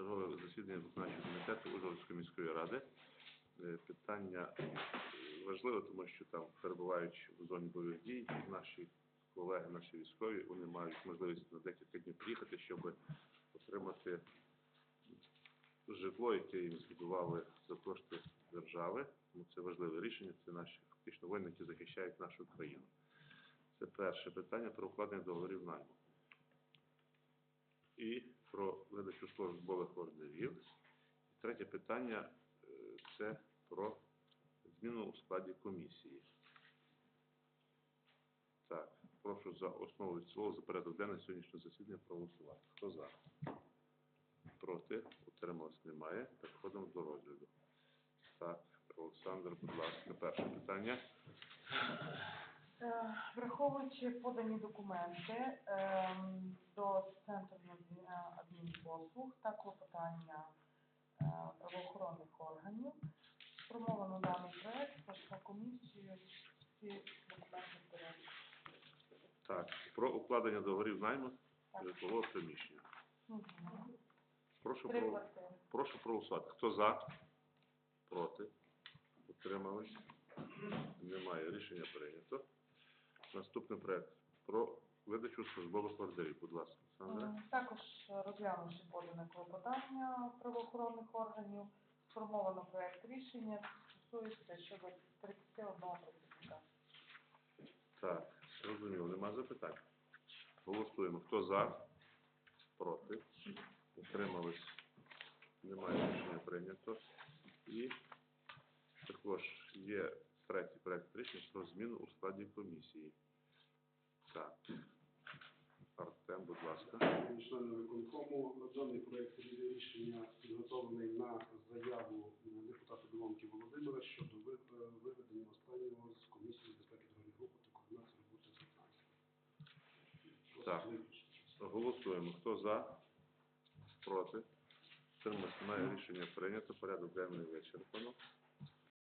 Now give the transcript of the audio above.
чергове засідання виконавчого комітету Ужгородської міської ради. Е, Питання важливе, тому що там, перебуваючи в зоні бойових дій, наші колеги, наші військові, вони мають можливість на декілька днів приїхати, щоб отримати житло, яке їм збудували за кошти держави. Тому це важливе рішення, це наші фактично воїни, які захищають нашу країну. Це перше питання про укладення договорів найму. І про видачу службових ордерів. Третє питання е, це про зміну у складі комісії. Так, прошу за основу цілому за порядок денний сьогоднішнього засідання проголосувати. Хто за? Проти? Утрималось немає. Переходимо до розгляду. Так, Олександр, будь ласка, перше питання. Е, Враховуючи подані документи та клопотання е, правоохоронних органів, сформовано даний проект, пройшла комісію, всі документи порядку. Так, про укладення договорів найму житлового приміщення. Прошу, про... Прошу проголосувати. Хто за? Проти? Утримались? Немає. Рішення прийнято. Наступний проект про видачу службових ордерів. Будь ласка, Олександра. Також розглянувши подане клопотання правоохоронних органів, сформовано проект рішення, стосується щодо 31 працівника. Так, зрозуміло. Нема запитань. Голосуємо. Хто за? Проти? Утримались? Немає рішення прийнято. І також є третій проект рішення про зміну у складі комісії. Так. Артем, будь ласка. члени виконкому. Даний проект рішення підготовлений на заяву депутата Білонки Володимира щодо е, виведення останнього з комісії безпеки дорожнього руху та координації роботи з. Так. Голосуємо. Хто за? Проти? Немає рішення прийнято. Порядок денний вичерпано.